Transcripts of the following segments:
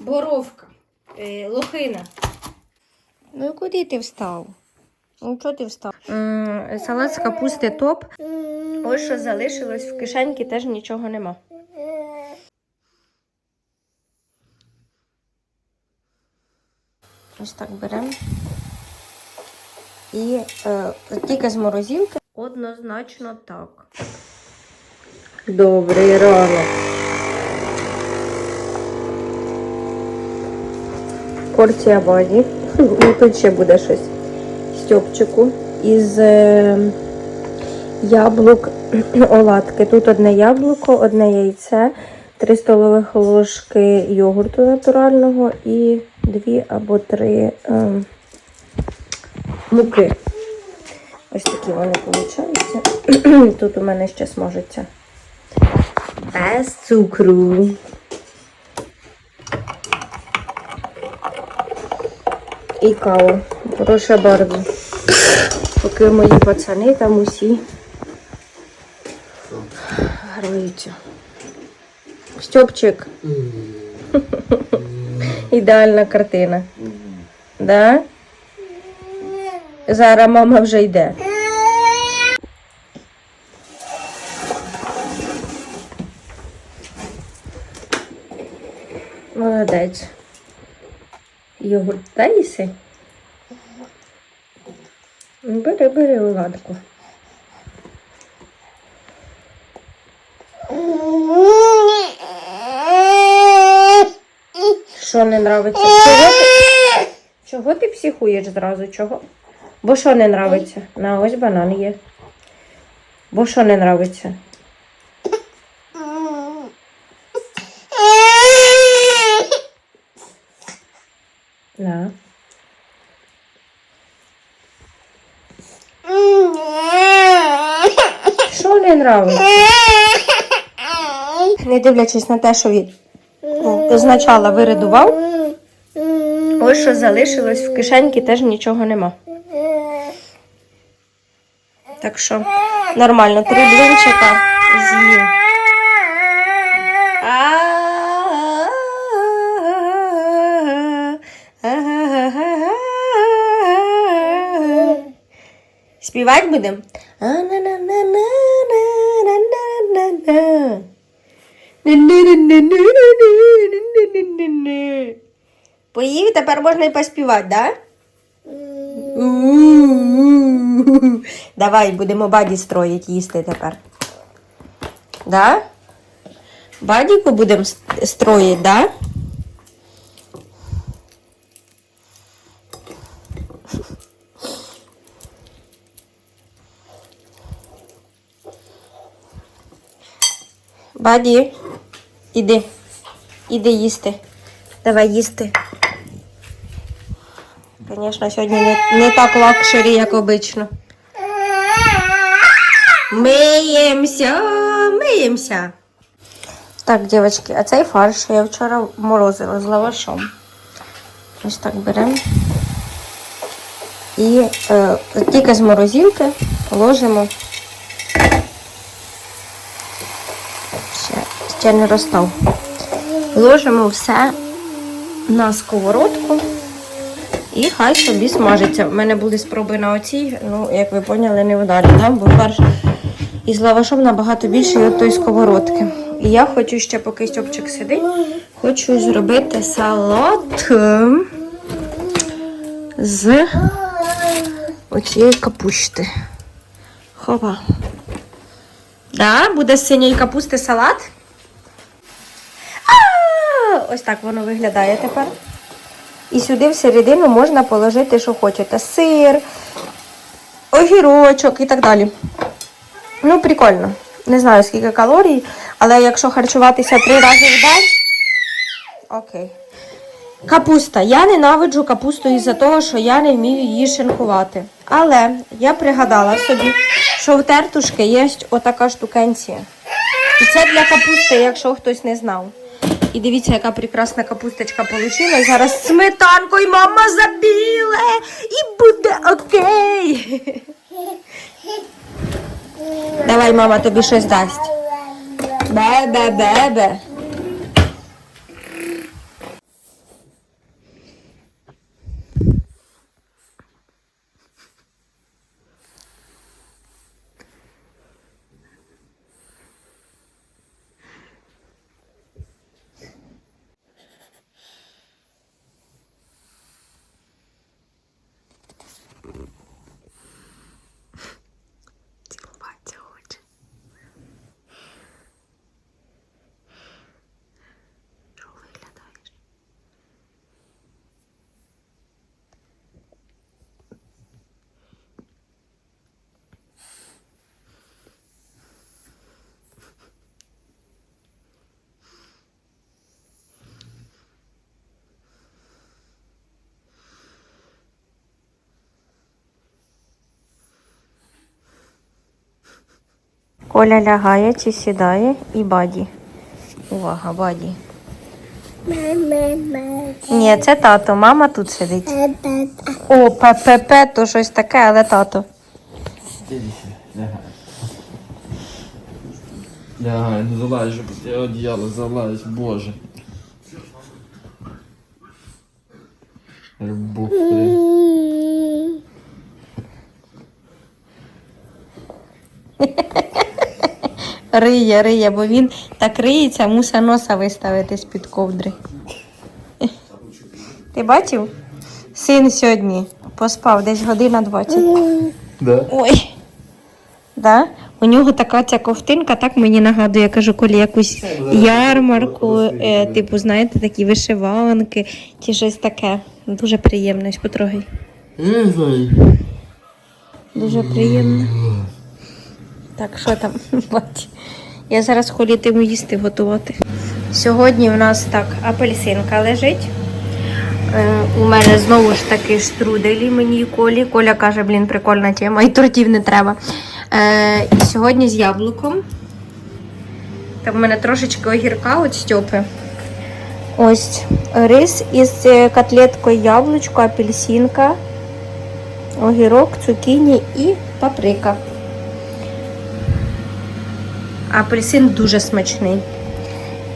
Боровка. Е, лохина. Ну і куди ти встав? Ну, чого ти встав? М, салат з капусти топ. Ось що залишилось в кишеньці, теж нічого нема. Ось так беремо. І е, тільки з морозилки. Однозначно так. Добрий ранок. Порція баді. Ну, тут ще буде щось. Стьопчику із е, яблук оладки. Тут одне яблуко, одне яйце, 3 столових ложки йогурту натурального і дві або три е, муки. Ось такі вони виходять. Тут у мене ще смажиться. Без цукру. І кава. Прошу bardzo. Поки мої пацани там усі граються. Стьопчик. Ідеальна картина. Да? Зараз мама вже йде. Молодець. Йогурт даєси? Бери, бери оладку. Що не нравиться? Чого ти, чого ти психуєш зразу? Чого? Бо що не нравиться? На ось банан є. Бо що не нравиться? Що не дивлячись на те, що він ну, спочатку виридував, ось що залишилось в кишеньці, теж нічого нема. Так що нормально, три блинчика з'їв. Співати будемо? Поїв, тепер можна і поспівати, так? Да? Давай будемо баді строїть їсти тепер. Да? Бадіку будемо строїть, да? Баді, іди. Іди їсти. Давай їсти. Звісно, сьогодні не, не так лакшері, як обично. Миємося, миємося. Так, дівчатки, а цей фарш я вчора морозила з лавашом. Ось так беремо. І е, тільки з морозилки ложимо. Ще, не розстав. Ложимо все на сковородку. І хай собі смажиться. У мене були спроби на оцій, ну, як ви поняли, не вдалі, да? бо фарш із лавашом набагато більший від тої сковородки. І я хочу ще, поки Стьопчик сидить, хочу зробити салат з оцієї капусти. Хова. Да, буде з синьої капусти салат. Ось так воно виглядає тепер. І сюди всередину можна положити, що хочете. Сир, огірочок і так далі. Ну, прикольно. Не знаю, скільки калорій, але якщо харчуватися три рази в день. Окей. Капуста. Я ненавиджу капусту із-за того, що я не вмію її шинкувати. Але я пригадала собі, що в тертушки є отака штукенція. І це для капусти, якщо хтось не знав. І дивіться, яка прекрасна капусточка вийшла. Зараз сметанкою мама забіле і буде окей. Давай, мама тобі щось дасть. Бе-бе-бе-бе. Коля лягає чи сідає і баді. Увага, баді. Ні, це тато, мама тут сидить. О, ППП, то щось таке, але тато. Лягай. Ну залазь, щоб я одіяло залазь, боже. Блін. Риє, риє, бо він так риється, мусить носа виставити з-під ковдри. Ти бачив? Син сьогодні поспав десь година 20. Да? Ой. Да? У нього така ця ковтинка, так мені нагадує, я кажу, коли якусь ярмарку, е, типу, знаєте, такі вишиванки чи щось таке. Дуже приємно, потрогай. Дуже приємно. Так, що там? Я зараз холітиму їсти готувати. Сьогодні в нас так апельсинка лежить. Е, у мене знову ж таки штруделі мені і колі. Коля каже, блін, прикольна тема, і тортів не треба. Е, і сьогодні з яблуком. Там в мене трошечки огірка от Стьопи. Ось рис із е, котлеткою яблучко, апельсинка, огірок, цукіні і паприка. Апельсин дуже смачний.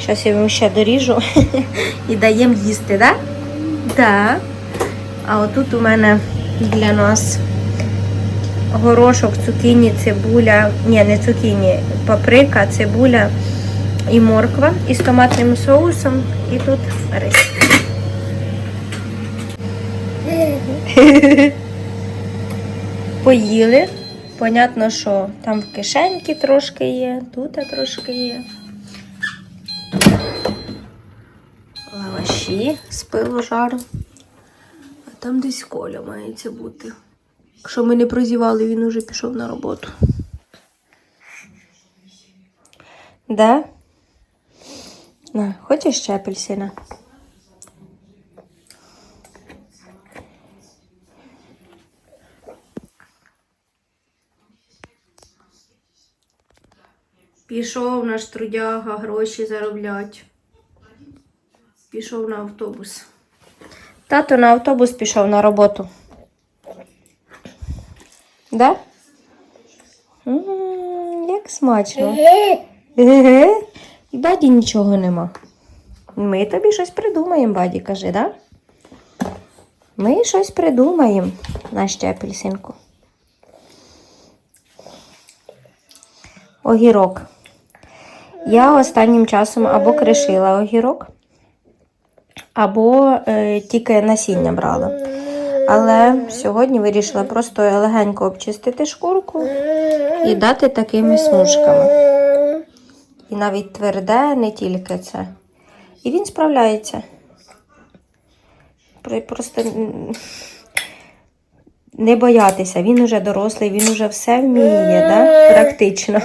Зараз я вам ще доріжу і даємо їсти, так? Да? Так. А отут у мене для нас горошок, цукіні, цибуля, ні, не цукіні, паприка, цибуля і морква із томатним соусом. І тут рис. Поїли. Понятно, що там в кишеньки трошки є, тут трошки є. Лаваші з пилу жару. А там десь коля мається бути. Якщо ми не прозівали, він уже пішов на роботу. Да? На, хочеш ще апельсина? Пішов наш трудяга гроші зароблять. Пішов на автобус. Тато на автобус пішов на роботу. Да? М, Як смачно. Баді нічого нема. Ми тобі щось придумаємо, баді, каже, да? Ми щось придумаємо, Настя апельсинку. Огірок. Я останнім часом або кришила огірок, або е, тільки насіння брала. Але сьогодні вирішила просто легенько обчистити шкурку і дати такими смужками. І навіть тверде, не тільки це. І він справляється. Просто не боятися, він уже дорослий, він уже все вміє, да? практично.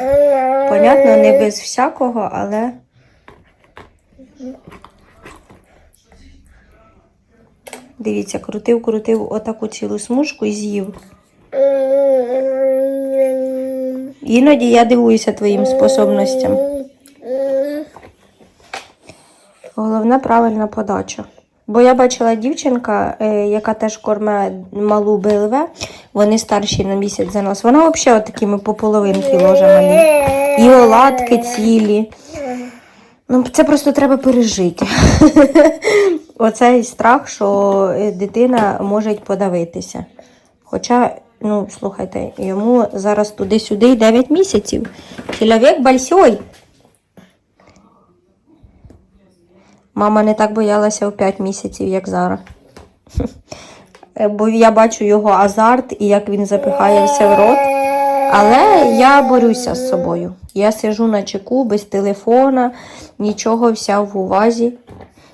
Понятно, не без всякого, але. Дивіться, крутив, крутив отаку цілу смужку і з'їв. Іноді я дивуюся твоїм способностям. Головне правильна подача. Бо я бачила дівчинка, е, яка теж корме малу БЛВ, вони старші на місяць за нас. Вона взагалі такими по половинки ложа малі. І оладки цілі. Ну, це просто треба пережити. Оцей страх, що дитина може подавитися. Хоча, ну, слухайте, йому зараз туди-сюди 9 місяців. Чоловік большой. Мама не так боялася у 5 місяців, як зараз. Бо я бачу його азарт і як він запихає все в рот. Але я борюся з собою. Я сижу на чеку без телефона, нічого вся в увазі.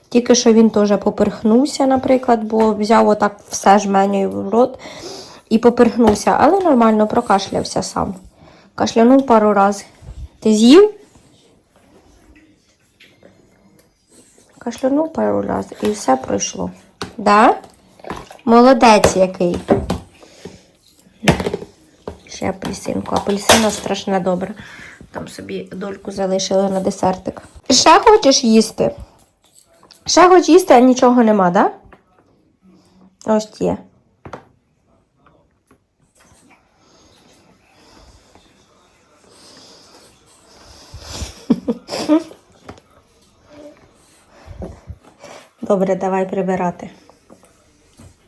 Тільки що він теж поперхнувся, наприклад, бо взяв отак все жменю в рот і поперхнувся, але нормально прокашлявся сам. Кашлянув пару разів. Ти з'їв? Кашлянув пару разів і все пройшло. Да? Молодець який. Ще апельсинку. Апельсина страшно добра. Там собі дольку залишили на десертик. Ще хочеш їсти? Ще хочеш їсти, а нічого нема, да? Ось є. Добре, давай прибирати.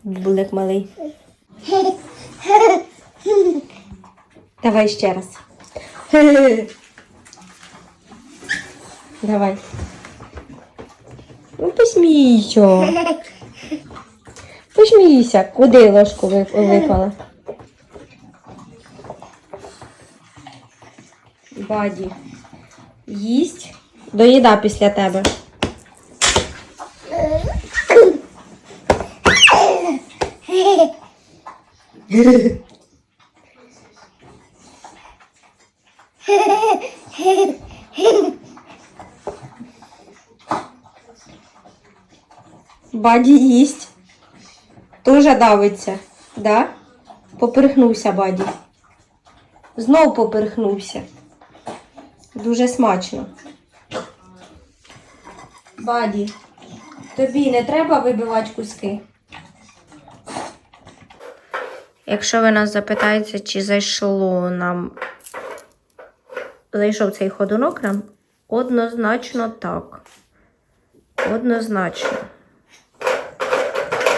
Булик малий. Давай ще раз. Давай. Ну, посмійся. Посмійся. Куди ложку випала? Баді. Їсть. Доїда після тебе. Баді їсть. Тоже давиться, да? Поперхнувся баді. Знов поперхнувся. Дуже смачно. Баді, тобі не треба вибивати куски. Якщо ви нас запитаєте, чи зайшло нам зайшов цей ходунок нам, однозначно так. Однозначно.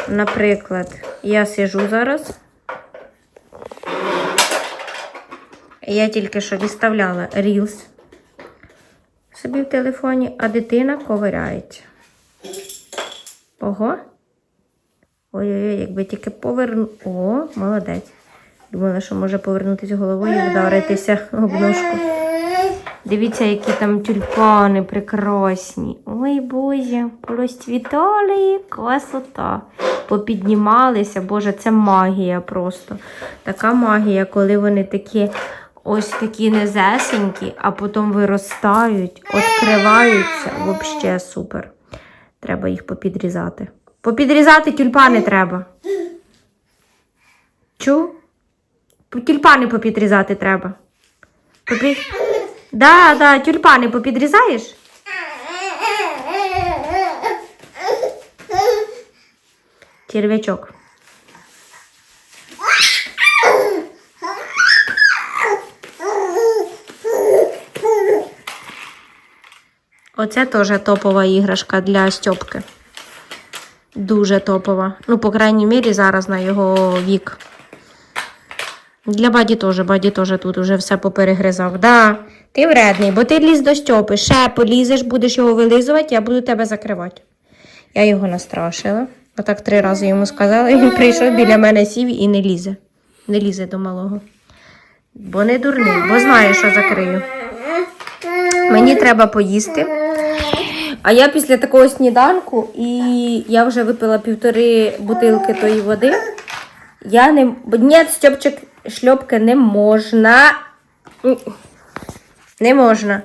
Наприклад, я сижу зараз. Я тільки що відставляла Reels собі в телефоні, а дитина ковиряється. Ого. Ой-ой-ой, якби тільки поверну. О, молодець. Думала, що може повернутися головою і вдаритися об ножку. Дивіться, які там тюльпани прекрасні. Ой, Боже, розцвітали, красота. Попіднімалися, Боже, це магія просто. Така магія, коли вони такі ось такі незесенькі, а потім виростають, відкриваються. Взагалі супер. Треба їх попідрізати. Попідрізати тюльпани треба. Чу? Тюльпани попідрізати треба. Попі... Да, да, тюльпани попідрізаєш? Черв'ячок. Оце теж топова іграшка для Стьопки. Дуже топова. Ну, по крайній мірі, зараз на його вік. Для баді теж, баді теж тут уже все поперегризав. Да, ти вредний, бо ти ліз до Стьопи. Ще полізеш, будеш його вилизувати, я буду тебе закривати. Я його настрашила. Отак три рази йому сказала, і він прийшов біля мене сів і не лізе. Не лізе до малого. Бо не дурний, бо знає, що закрию. Мені треба поїсти. А я після такого сніданку, і я вже випила півтори бутилки тої води. Я не. Ні, Стьопчик, шльопки не можна. Не можна.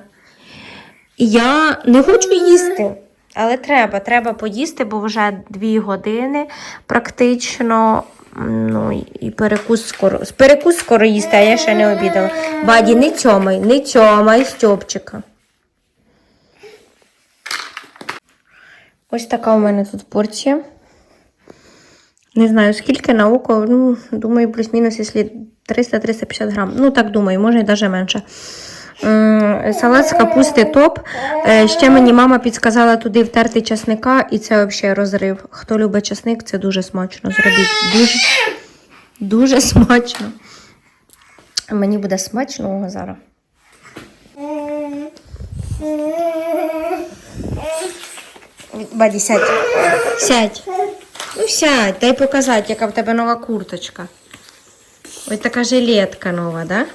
Я не хочу їсти, але треба, треба поїсти, бо вже дві години практично. Ну, і перекус скоро. Перекус скоро їсти, а я ще не обідала. Баді, не цьомай, не цьомай Стьопчика. Ось така у мене тут порція. Не знаю, скільки на око, ну, думаю, плюс-мінус, якщо 300-350 грам. Ну, так думаю, може і навіть менше. Салат з капусти топ. Е, Ще мені мама підказала туди втерти часника, і це взагалі розрив. Хто любить часник, це дуже смачно. Зробіть. Дуже, дуже смачно. Мені буде смачно зараз. Баді, сядь. Сядь. Ну, сядь, дай показати, яка в тебе нова курточка. Ось така жилетка нова, да?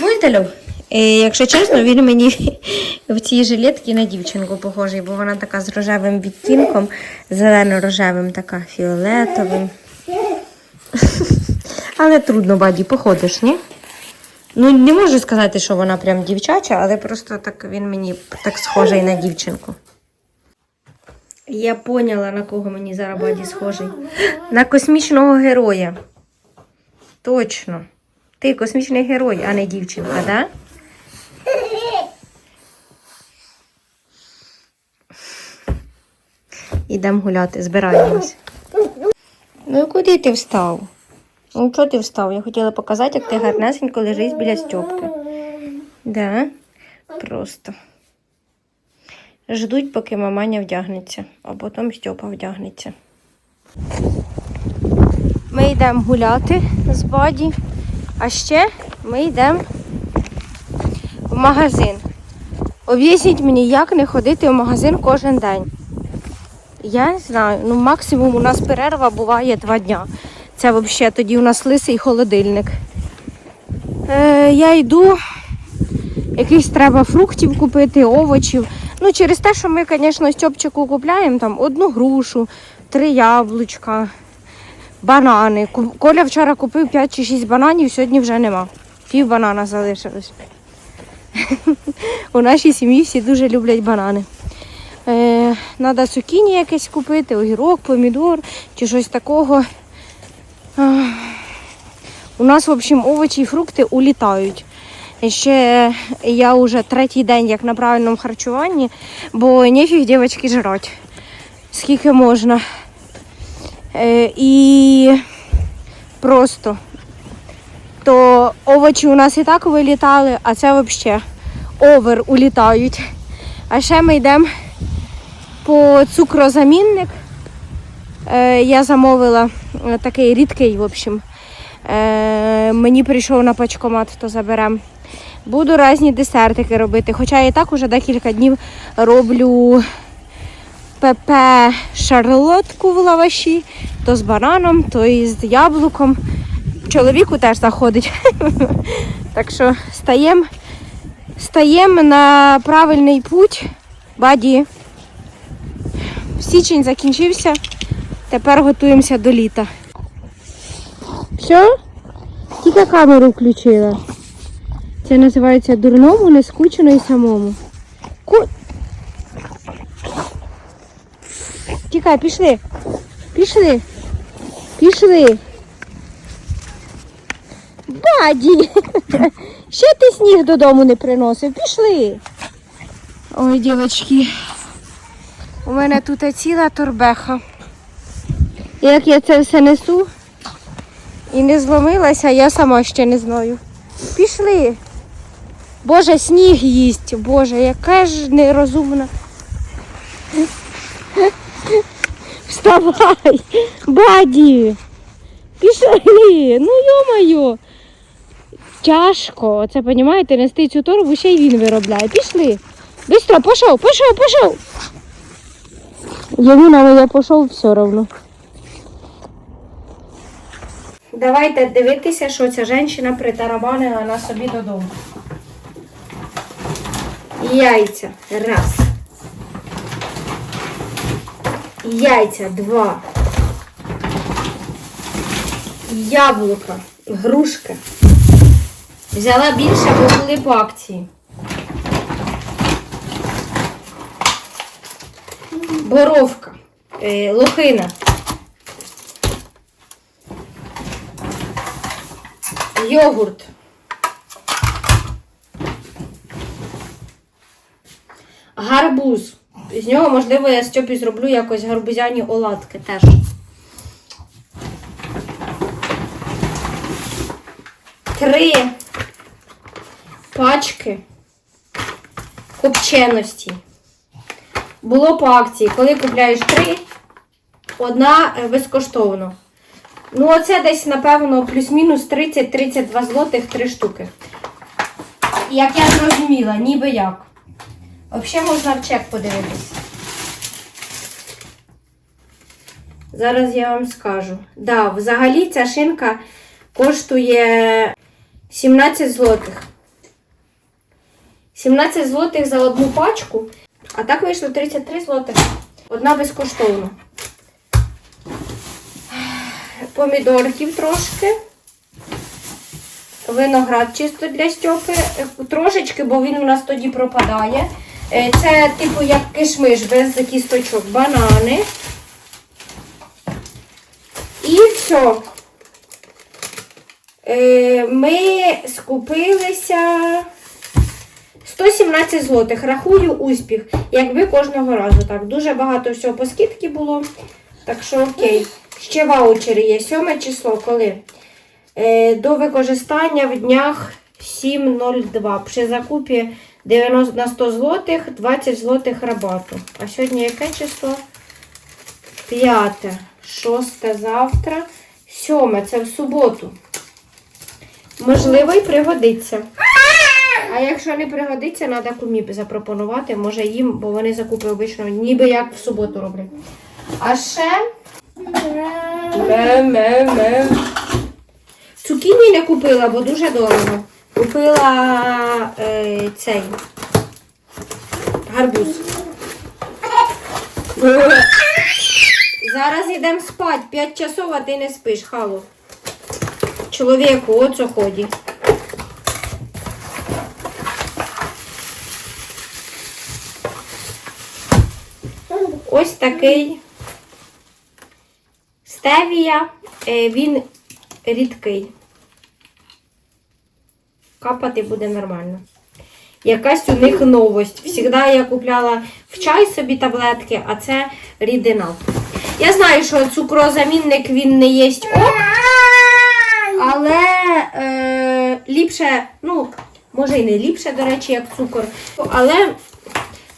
Будете? Е, якщо чесно, він мені в цій жилетці на дівчинку похожий, бо вона така з рожевим відтінком, зелено-рожевим, така фіолетовим. Але трудно, баді, походиш, ні? Ну, не можу сказати, що вона прям дівчача, але просто так він мені так схожий на дівчинку. Я поняла, на кого мені зараз схожий. На космічного героя. Точно. Ти космічний герой, а не дівчинка, да? Ідемо гуляти, збираємось. Ну і куди ти встав? Ну чого ти встав? Я хотіла показати, як ти гарнесенько лежиш біля Стьопки. Да? Просто. Ждуть, поки маманя вдягнеться, а потім Стьопа вдягнеться. Ми йдемо гуляти з Баді, а ще ми йдемо в магазин. Об'ясніть мені, як не ходити в магазин кожен день. Я не знаю, ну максимум у нас перерва буває два дня. Це взагалі тоді у нас лисий холодильник. Е, я йду, якихось треба фруктів купити, овочів. Ну, через те, що ми, звісно, Стьопчику купляємо там одну грушу, три яблучка, банани. Коля вчора купив 5 чи 6 бананів, сьогодні вже нема. Пів банана залишилось. У нашій сім'ї всі дуже люблять банани. Е, Надо цукіні якесь купити, огірок, помідор чи щось такого. У нас, в общем, овочі і фрукти улітають. Ще я вже третій день як на правильному харчуванні, бо нефіг дівчатки жрать. Скільки можна. Е, і просто то овочі у нас і так вилітали, а це взагалі овер улітають. А ще ми йдемо по цукрозамінник. Е, я замовила е, такий рідкий, в общем. Е, мені прийшов на пачкомат, то заберемо. Буду різні десертики робити. Хоча я і так уже декілька днів роблю ПП шарлотку в лаваші, то з бананом, то і з яблуком. Чоловіку теж заходить. Так що стаємо на правильний путь. Баді. Січень закінчився. Тепер готуємося до літа. Що? Тільки камеру включила. Це називається дурному, не скучно і самому. Ку... Тікай, пішли. Пішли. Пішли. Баді! Ще ти сніг додому не приносив. Пішли. Ой, дівчатки. У мене тут ціла торбеха. Як я це все несу і не зломилася, я сама ще не знаю. Пішли. Боже, сніг їсть. Боже, яка ж нерозумна. Вставай, баді. Пішли. Ну йо-моє. Тяжко. Оце, розумієте, нести цю торбу ще й він виробляє. Пішли. Бистро, пішов, пішов, пішов. Йому на я пішов все одно. Давайте дивитися, що ця жінка притарабанила на собі додому. Яйця. Раз. Яйця. Два. Яблука. Грушка. Взяла більше, бо були по акції. Боровка. Е, лохина. Йогурт. Гарбуз. З нього, можливо, я Стьопі зроблю якось гарбузяні оладки теж. Три пачки копченості. Було по акції, коли купляєш три, одна е, безкоштовно. Ну, оце десь, напевно, плюс-мінус 30-32 злотих три штуки. Як я зрозуміла, ніби як. Взагалі можна в чек подивитись. Зараз я вам скажу. Да, взагалі ця шинка коштує 17 злотих. 17 злотих за одну пачку, а так вийшло 33 злотих. Одна безкоштовно. Помідорків трошки. Виноград чисто для Стьопи. Трошечки, бо він у нас тоді пропадає. Е, Це типу як кишмиш без кісточок. Банани. І все. Ми скупилися 117 злотих. Рахую успіх, якби кожного разу. Так, дуже багато всього по скидці було. Так що окей. Ще ваучери є. Сьоме число, коли? Е, до використання в днях 7.02. При закупі 90 на 100 злотих, 20 злотих рабату. А сьогодні яке число? П'яте, шосте завтра, сьоме це в суботу. Можливо, і пригодиться. А якщо не пригодиться, треба кумі запропонувати. Може їм, бо вони закупи обично ніби як в суботу роблять. А ще. Ме-ме-ме. Цукіні не купила, бо дуже дорого. Купила е, цей гарбуз. Зараз йдемо спати. 5 часов, а ти не спиш, хало. Чоловіку, оцо ході. Ось такий стевія, е, він рідкий. Капати буде нормально. Якась у них новость. Всігда я купляла в чай собі таблетки, а це рідина. Я знаю, що цукрозамінник він не є але е, ліпше, ну, може і не ліпше, до речі, як цукор. Але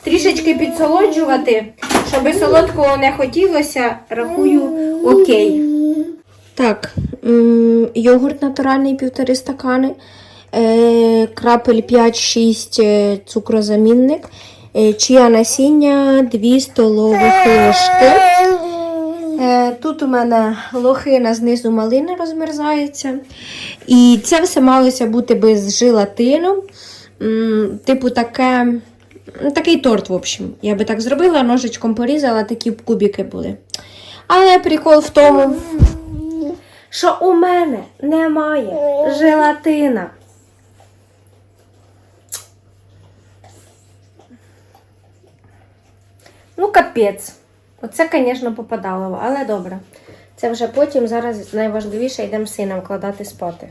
трішечки підсолоджувати, щоб солодкого не хотілося, рахую окей. Так, йогурт натуральний півтори стакани, крапель 5-6 е, цукрозамінник, е, чия насіння 2 столових ложки. Е, Тут у мене лохина знизу малина розмерзається. І це все малося бути без желатину. Типу таке, ну, такий торт, в общем. Я би так зробила, ножичком порізала, такі кубики були. Але прикол в тому, що у мене немає желатина. Ну, капець. Оце, звісно, попадало, але добре. Це вже потім, зараз найважливіше йдемо сина вкладати спати.